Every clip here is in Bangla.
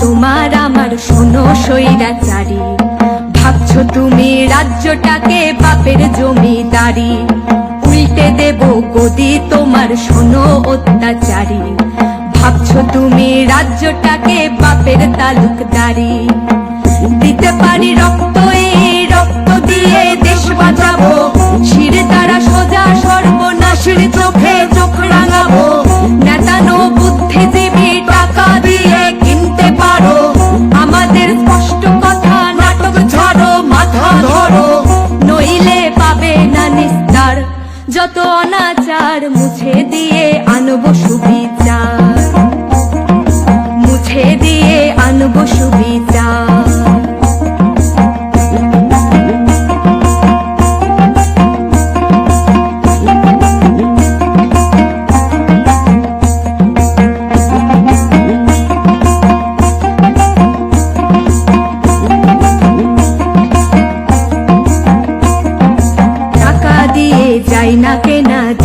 তোমার আমার শোনো সৈরাচারি ভাবছ তুমি রাজ্যটাকে বাপের জমিদারি। উল্টে দেব গদি তোমার শোনো অত্যাচারী। ভাবছ তুমি রাজ্যটাকে বাপের তালুকদারি। দিতে পারি রক্ত রক্ত দিয়ে দেশ বাঁচাবো। তারা সোজা, সর্বনাশের চোখে চোখ রাঙাবো। নেতানো বুদ্ধিজীবী টাকা দিয়ে কিনতে পারো। আমাদের স্পষ্ট কথা, নাটক ঝড়ো মাথা ধরো। নইলে পাবে না নিস্তার। যত অনাচার মুছে দিয়ে আনব সুবিচার। মুছে দিয়ে আনব সুবিচার।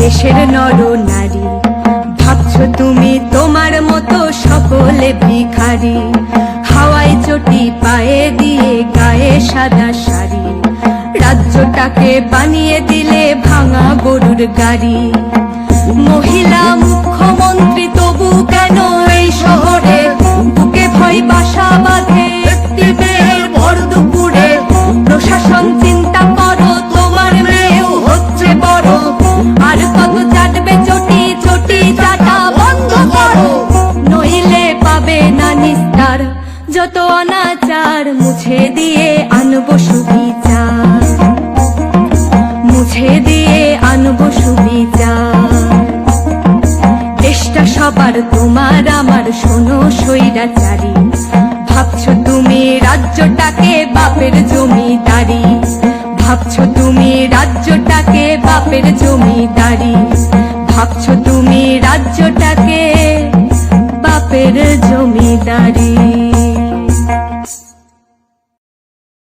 দেশের নর নারী ভাবছ তুমি তোমার মতো সকলে ভিখারি। হাওয়াই চটি পায়ে দিয়ে গায়ে সাদা শাড়ি। রাজ্যটাকে বানিয়ে দিলে ভাঙা গরুর গাড়ি। মহিলা মুখ্যমন্ত্রী তবু কেন যত অনাচার মুছে দিয়ে আনব সুবিচার। মুছে দিয়ে আনব সুবিচার। দেশটা সবার তোমার, আমার শোনো সৈরাচারি ভাবছ তুমি রাজ্যটাকে বাপের জমিদারি। ভাবছ তুমি রাজ্যটাকে বাপের জমিদারি। ভাবছ তুমি রাজ্যটাকে বাপের জমিদারি।